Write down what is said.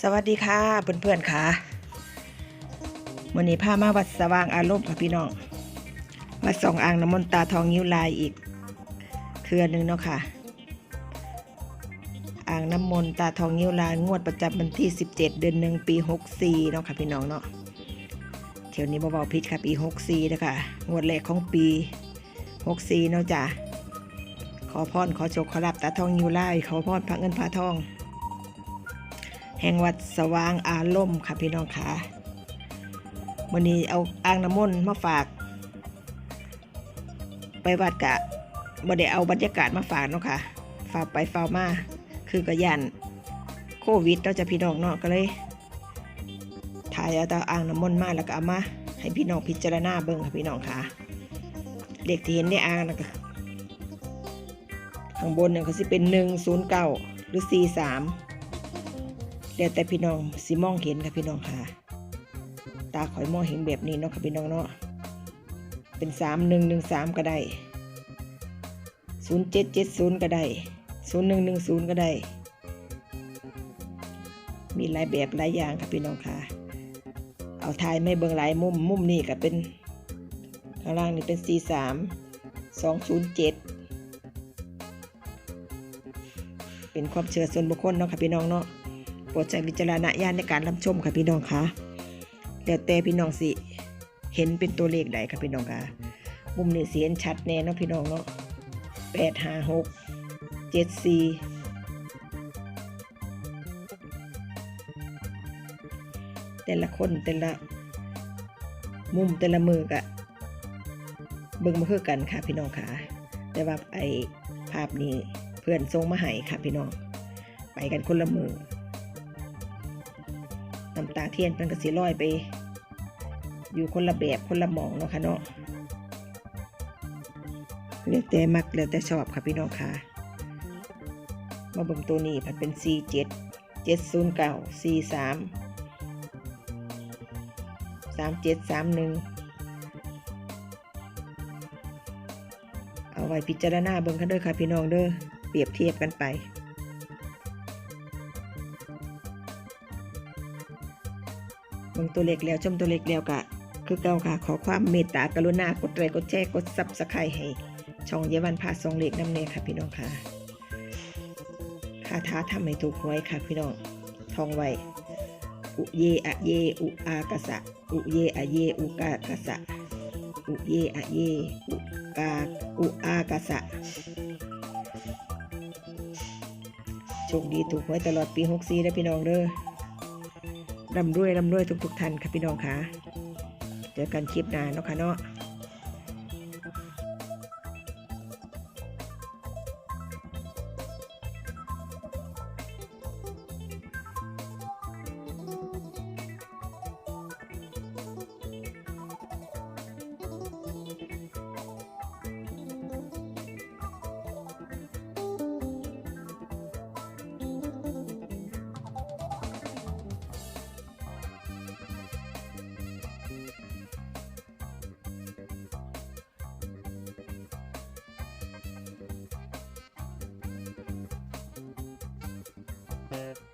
สวัสดีค่ะเพื่อนๆค่ะวันนี้พามาวัดสว่างอารมณ์ค่ะพี่น้องมาส่องอ่างน้ำมนต์ตาทองยิ้วลายอีกเคือหนึ่งเนาะค่ะ อ่างน้ำมนต์ตาทองยิ้วลายงวดประจำวันที่ 17 เดือนหนึ่งปี 64เนาะค่ะพี่น้องเนาะเที่ยวนี้เบาๆพิษค่ะปี 64นะคะงวดแรกของปี 64เนาะจ้ะขอพรขอโชคขอรับตาทองยิ้วลายขอพรพระเงินพระทอง แห่งวัดสว่างอารมณ์ค่ะพี่น้องค่ะวันนี้เอาอ่างน้ำมนต์มาฝาก ไปวัดกะบ่ได้เอาบรรยากาศมาฝากเนาะค่ะ ฝากไปฝากมา คือกระยันโควิดเราจะพี่น้องเนาะก็เลยถ่ายเอาแต่อ่างน้ำมนต์มาแล้วก็เอามา ให้พี่น้องพิจารณาเบิ่งค่ะพี่น้องค่ะเลขที่เห็นในอ่างนะก็ข้างบนเนี่ยเขาสิเป็นหนึ่งศูนย์เก้าหรือสี่สาม แล้วแต่พี่น้องสิมองเห็นค่ะพี่น้องค่ะ ตาข่อยมองเห็นแบบนี้เนาะค่ะพี่น้องเนาะ เป็นสามหนึ่งหนึ่งสามก็ได้ศูนย์เจ็ดเจ็ดศูนย์ก็ได้ศูนย์หนึ่งหนึ่งศูนย์ก็ได้ มีหลายแบบหลายอย่างค่ะพี่น้องค่ะ เอาทายไม่เบิ่งหลายมุมมุมนี้ก็เป็นข้างล่างนี่เป็นสี่สามสองศูนย์เจ็ดเป็นความเชื่อส่วนบุคคลเนาะค่ะพี่น้องเนาะ ปรดใช้วิจารณญาณในการรับชมค่ะพี่น้องคะแล้วแต่พี่น้องสิเห็นเป็นตัวเลขใดค่ะพี่น้องคะมุมนี้สิเห็นชัดแน่เนาะพี่น้องเนาะแปดห้าหกเจ็ดสี่แต่ละคนแต่ละมุมแต่ละมือกะเบิ่งมาคือกันค่ะพี่น้องค่ะ แต่ว่าไอ้ภาพนี้เพื่อนส่งมาให้ค่ะพี่น้อง ไปกันคนละมือ น้ำตาเทียนเป็นกระสีลอยไป อยู่คนละแบบคนละหมองเนาะค่ะเนาะเรียกแต่มักแล้วแต่ชอบค่ะพี่น้องค่ะ มาบ่งตัวนี้ผัดเป็น C 7 7 0 9 C 3 3 7 3 1 เอาไว้พิจารณาเบิ่งกันเด้อค่ะพี่น้องเด้อเปรียบเทียบกันไป เบิ่งตัวเล็กแล้วชมตัวเล็กแล้วกะ คือเก่าค่ะ ขอความเมตตากรุณากดไลค์กดแชร์กดซับสไครต์ให้ ช่องเยาวันพาสองเล็กน้ำเนยค่ะพี่น้องค่ะคาถาทำให้ถูกหวยค่ะพี่น้องทองไวอุเยอะเย อุอากะสะ อุเยอะเย อุกากะสะ อุเยอะเย อุกา อุอากะสะโชคดีถูกหวยตลอดปี 64ได้อพี่น้องเด้อ ร่ำรวยร่ำรวยทุกๆท่านค่ะพี่น้องค่ะ เจอกันคลิปหน้าเนาะค่ะเนาะ Yeah.